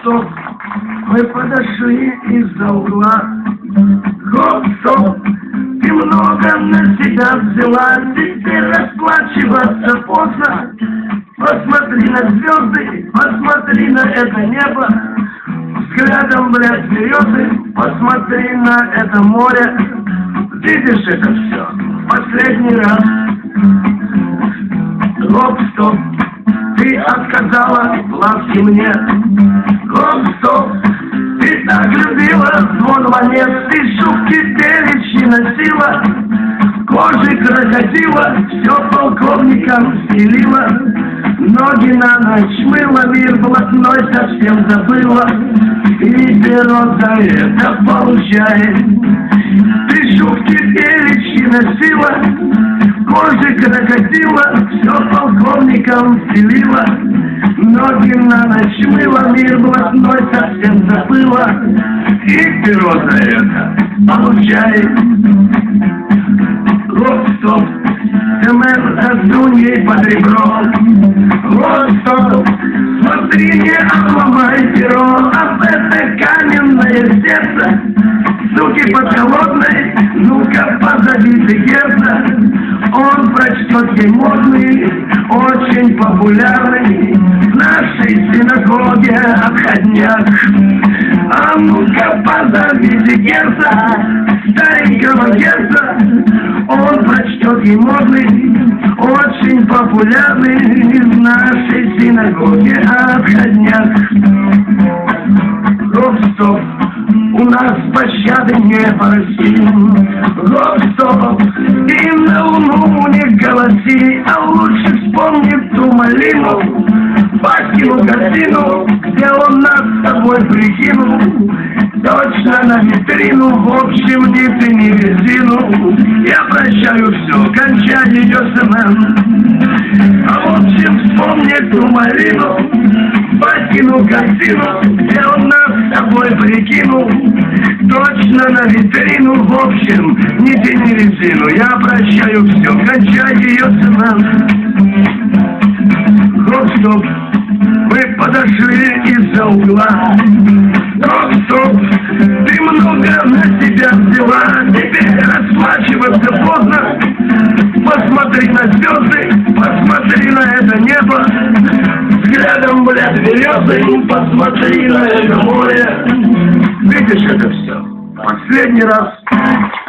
стоп, мы подошли из-за угла. Гоп, стоп, ты много на себя взяла, теперь расплачиваться поздно. Посмотри на звезды, посмотри на это небо, взглядом, блядь, звезды, посмотри на это море. Видишь это все? Последний раз. Гоп, стоп, ты отказала в ласке мне. Гоп, стоп, ты так любила звон монет, ты шубки девичьи носила, кожи крокодила, все полковникам стелила, ноги на ночь мыла, мир блатной совсем забыла, и перо за это получает. Ты шубки девичьи носила, кожи крокодила, все полковникам стелила, ноги на ночь мыла, мир блатной совсем забыла, и перо за это получает. Вот стоп, цемент раздуньей под ребро. Вот смотри, не обломай перо, об это каменное сердце. Суки под холодной, ну-ка позовите герца. Он прочтет ей модный, очень популярный нашей синагоге отходняк. А ну-ка позовите герца, старенького герца. Он прочтет ей модный, очень популярный в нашей синагоге отходняк. Гоп-стоп, у нас пощады не просим. Гоп-стоп, и на луну не голоси, а лучше вспомни ту малину, Бакину картину, он нас с тобой прикинул. Точно на витрину, в общем, ни ты, ни резину. Я прощаю все, кончай ее цемент. А в общем, вспомни ту малину, Батькину картину, он нас с тобой прикинул. Точно на витрину, в общем, ни ты, ни резину. Я прощаю все, кончай ее. Гоп-стоп, мы подошли из-за угла. Гоп-стоп, ты много на себя взяла, теперь расплачиваться поздно. Посмотри на звезды, посмотри на это небо, взглядом, блядь, звезды, посмотри на это море. Видишь это все? Последний раз.